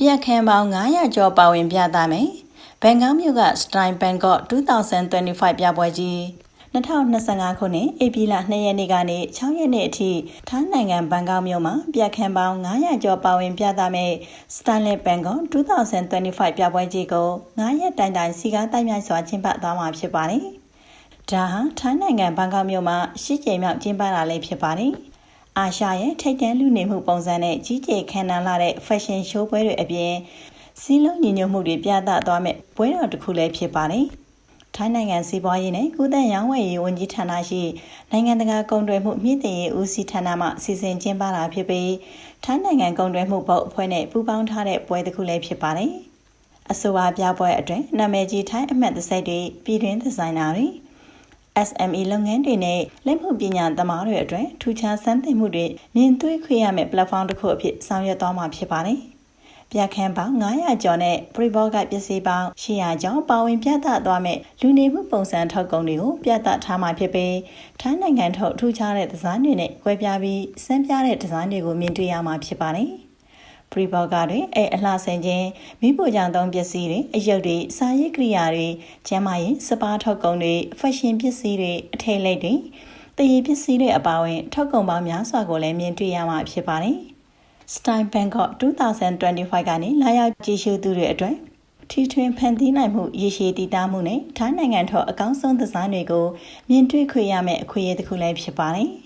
ပြက်ခန်းပေါင်း900ကျော်ပါဝင်ပြသမယ်။ဘန်ကောက်မြို့က Style Bangkok 2025ပြပွဲကြီး2025ခုနှစ်ဧပြီလ2ရက်နေ့ကနေ6ရက်နေ့အထိထိုင်းနိုင်ငံဘန်ကောက်မြို့မှာပြက်ခန်းပေါင်း900ကျော်ပါဝင်ပြသမယ် Style Bangkok 2025ပြပွဲကြီးကို9ရက်တိုင်တိုင်စီကားတိုက်မြိုက်စွာကျင်းပသွားမှာဖြစ်ပါတယ်။ဒါဟာထိုင်းနိုင်ငံဘန်ကောက်မြို့မှာရှစ်ကြိမ်မြောက်ကျင်းပတာလည်းဖြစ်ပါတယ်။ အာရှရဲ့ထိတ်တန့်လူနေမှုပုံစံနဲ့ကြီးကျယ်ခမ်းနားလာတဲ့ fashion show ပွဲတွေအပြင်စီးလုံးညီညွတ်မှုတွေပြသသွားမဲ့ပွဲတော်တစ်ခုလည်းဖြစ်ပါတယ်။ထိုင်းနိုင်ငံစီးပွားရေးနဲ့ကုသရောင်းဝယ်ရေးဝန်ကြီးဌာနရှိနိုင်ငံတကာကုန်သွယ်မှုမြင့်တင်ရေးဦးစီးဌာနမှစီစဉ်ကျင်းပတာဖြစ်ပြီးထိုင်းနိုင်ငံကုန်သွယ်မှုဘုတ်အဖွဲ့နဲ့ပူးပေါင်းထားတဲ့ပွဲတစ်ခုလည်းဖြစ်ပါတယ်။အဆိုပါပြပွဲအတွင်းနာမည်ကြီးထိုင်းအမှတ်တစိုက်တွေပြည်တွင်းဒီဇိုင်နာတွေ SME လုပ်ငန်းတွေနဲ့လက်မှုပညာသမားတွေအတွက်ထူးခြားစမ်းသစ်မှုတွေမြင်တွေ့ခွင့်ရမယ့် platform တစ်ခုအဖြစ်ဆောင်ရွက်သွားမှာဖြစ်ပါတယ်။ပြခန်းပေါင်း900ကျော်နဲ့ pre-board ကပစ္စည်းပေါင်း800ကျော်ပါဝင်ပြသသွားမယ့်လူနေမှုပုံစံထုတ်ကုန်တွေကိုပြသထားမှာဖြစ်ပြီးထိုင်းနိုင်ငံထုတ်ထူးခြားတဲ့ဒီဇိုင်းတွေနဲ့ကွဲပြားပြီးစမ်းပြတဲ့ဒီဇိုင်းတွေကိုမြင်တွေ့ရမှာဖြစ်ပါတယ်။ pre-boga တွေအဲအလှဆင်ခြင်းမိဖို့ကြောင့်သုံးပစ္စည်းတွေအယုတ်တွေစာရေးကိရိယာတွေကျန်းမာရေးစပါးထုတ်ကုန်တွေ fashion ပစ္စည်းတွေအထည်လိပ်တွေတည်ရပစ္စည်းတွေအပါအဝင်ထုတ်ကုန်ပေါင်းများစွာကိုလည်းမြင်တွေ့ရမှာဖြစ်ပါတယ်။ Style Bangkok 2025ကနေလာရောက်ကြည့်ရှုသူတွေအတွက်ထီထွင်ဖန်တီးနိုင်မှုရရှိတည်တာမှုနဲ့ထိုင်းနိုင်ငံထော့အကောင်းဆုံးဒီဇိုင်းတွေကိုမြင်တွေ့ခွင့်ရမယ့်အခွင့်အရေးတစ်ခုလည်းဖြစ်ပါတယ်။